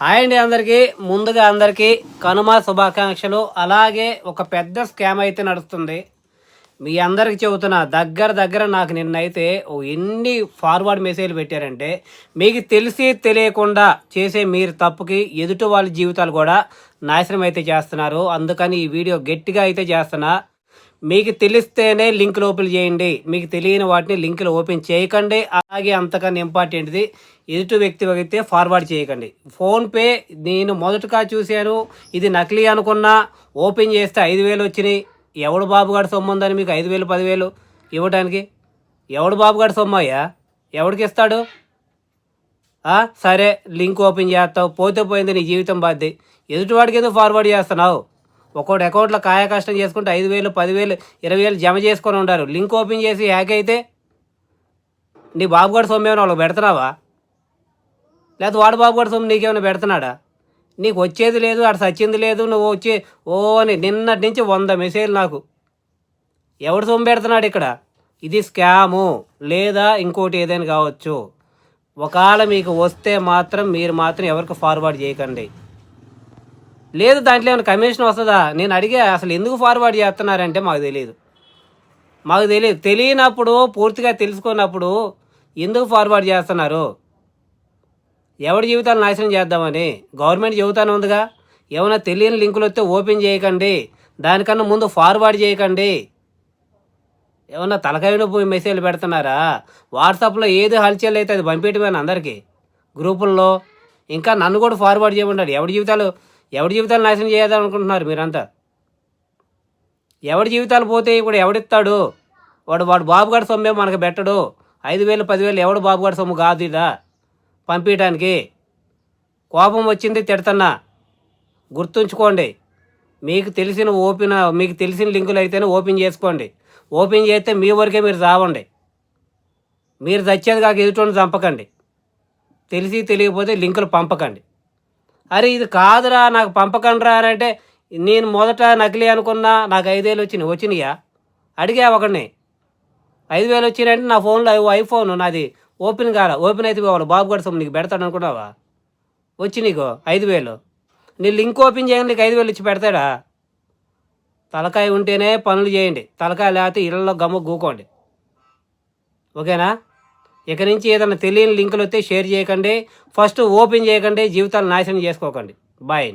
Hi అండి అందరికీ. ముందుగా అందరికీ కనుమ శుభాకాంక్షలు. అలాగే ఒక పెద్ద స్కామ్ అయితే నడుస్తుంది. మీ అందరికి చెబుతున్నా దగ్గర దగ్గర నాకు నిన్నైతే ఓ ఎన్ని ఫార్వర్డ్ మెసేజ్లు పెట్టారంటే మీకు తెలిసి తెలియకుండా చేసే మీరు తప్పుకి ఎదుటి వాళ్ళ జీవితాలు కూడా నాశనం అయితే చేస్తున్నారు. అందుకని ఈ వీడియో గట్టిగా అయితే చేస్తున్నా. మీకు తెలిస్తేనే లింకులు ఓపెన్ చేయండి. మీకు తెలియని వాటిని లింకులు ఓపెన్ చేయకండి. అలాగే అంతకన్నా ఇంపార్టెంట్ది ఎదుటి వ్యక్తి అయితే ఫార్వర్డ్ చేయకండి. ఫోన్పే నేను మొదటగా చూశాను. ఇది నకిలీ అనుకున్నా. ఓపెన్ చేస్తే ఐదు వేలు వచ్చినాయి. ఎవడు బాబుగాడి సొమ్ము ఉందని మీకు ఐదు వేలు పదివేలు ఇవ్వడానికి ఎవడు బాబుగాడు సొమ్ము అయ్యా? ఎవడికి ఇస్తాడు? సరే లింక్ ఓపెన్ చేస్తావు. పోతే పోయింది నీ జీవితం బాధ్యత. ఎదుటివాడికి ఎందుకు ఫార్వర్డ్ చేస్తున్నావు? ఒక్కోటి అకౌంట్లో కాయ కష్టం చేసుకుంటే ఐదు వేలు పదివేలు ఇరవై వేలు జమ చేసుకొని ఉండారు. లింక్ ఓపెన్ చేసి హ్యాక్ అయితే నీ బాబుగాడు సొమ్ము ఏమైనా వాళ్ళకి పెడుతున్నావా? లేకపోతే వాడు కూడా సొమ్ము నీకేమైనా పెడుతున్నాడా? నీకు వచ్చేది లేదు అటు సచ్చింది లేదు నువ్వు వచ్చి ఓ అని నిన్నటి నుంచి వంద మెసేజ్ నాకు. ఎవడు సొమ్ము పెడుతున్నాడు ఇక్కడ? ఇది స్కాము లేదా ఇంకోటి ఏదైనా కావచ్చు. ఒకవేళ మీకు వస్తే మాత్రం మీరు మాత్రం ఎవరికి ఫార్వర్డ్ చేయకండి. లేదు దాంట్లో ఏమైనా కమిషన్ వస్తుందా? నేను అడిగా అసలు ఎందుకు ఫార్వర్డ్ చేస్తున్నారంటే మాకు తెలియదు మాకు తెలియదు తెలియనప్పుడు పూర్తిగా తెలుసుకున్నప్పుడు ఎందుకు ఫార్వర్డ్ చేస్తున్నారు? ఎవరి జీవితాలు నాశనం చేద్దామని? గవర్నమెంట్ చెబుతానే ఉందిగా. ఏమైనా తెలియని లింకులు వస్తే ఓపెన్ చేయకండి. దానికన్నా ముందు ఫార్వర్డ్ చేయకండి. ఏమన్నా తలకాయ నొప్పి మెసేజ్లు పెడుతున్నారా? వాట్సాప్లో ఏది హల్చల్ అయితే అది పంపించమని అందరికీ? గ్రూపుల్లో. ఇంకా నన్ను కూడా ఫార్వర్డ్ చేయమంటారు ఎవరి జీవితాలు ఎవడి జీవితాలు నాశనం చేయాలనుకుంటున్నారు మీరంతా? ఎవడి జీవితాలు పోతే ఇప్పుడు ఎవడిస్తాడు? వాడు వాడు బాబుగాడి సొమ్మే మనకు పెట్టడు. ఐదు వేలు పదివేలు ఎవడు బాబుగాడి సొమ్ము కాదు ఇదా? పంపించడానికి కోపం వచ్చింది తిడతన్నా. గుర్తుంచుకోండి మీకు తెలిసిన ఓపెన్ మీకు తెలిసిన లింకులు అయితేనే ఓపెన్ చేసుకోండి. ఓపెన్ చేస్తే మీ వరకే మీరు చావండి మీరు చచ్చేది కాక ఎదుటోని చంపకండి. తెలిసి తెలియకపోతే లింకులు పంపకండి. అరే ఇది కాదురా నాకు పంపకండ్రా అని అంటే నేను మొదట నకిలీ అనుకున్నా నాకు ఐదేళ్ళు వచ్చినాయి వచ్చినాయా? అడిగా ఒకడిని. ఐదు వేలు వచ్చినాయంటే నా ఫోన్లో ఐఫోన్ నాది ఓపెన్ కాల ఓపెన్ అయితే పోవాలి బాబు గడ సొమ్ము నీకు పెడతాడు అనుకున్నావా? వచ్చి నీకు ఐదు వేలు నీ లింక్ ఓపెన్ చేయండి నీకు ఐదు వేలు ఇచ్చి పెడతాడా? తలకాయ ఉంటేనే పనులు చేయండి తలకాయ లేకపోతే ఇళ్ళలో గమ్మ గూకోండి ఓకేనా? ఇక నుంచి ఏదైనా తెలియని లింకులు వస్తే షేర్ చేయకండి. ఫస్ట్ ఓపెన్ చేయకండి. జీవితాలు నాశనం చేసుకోకండి. బాయ్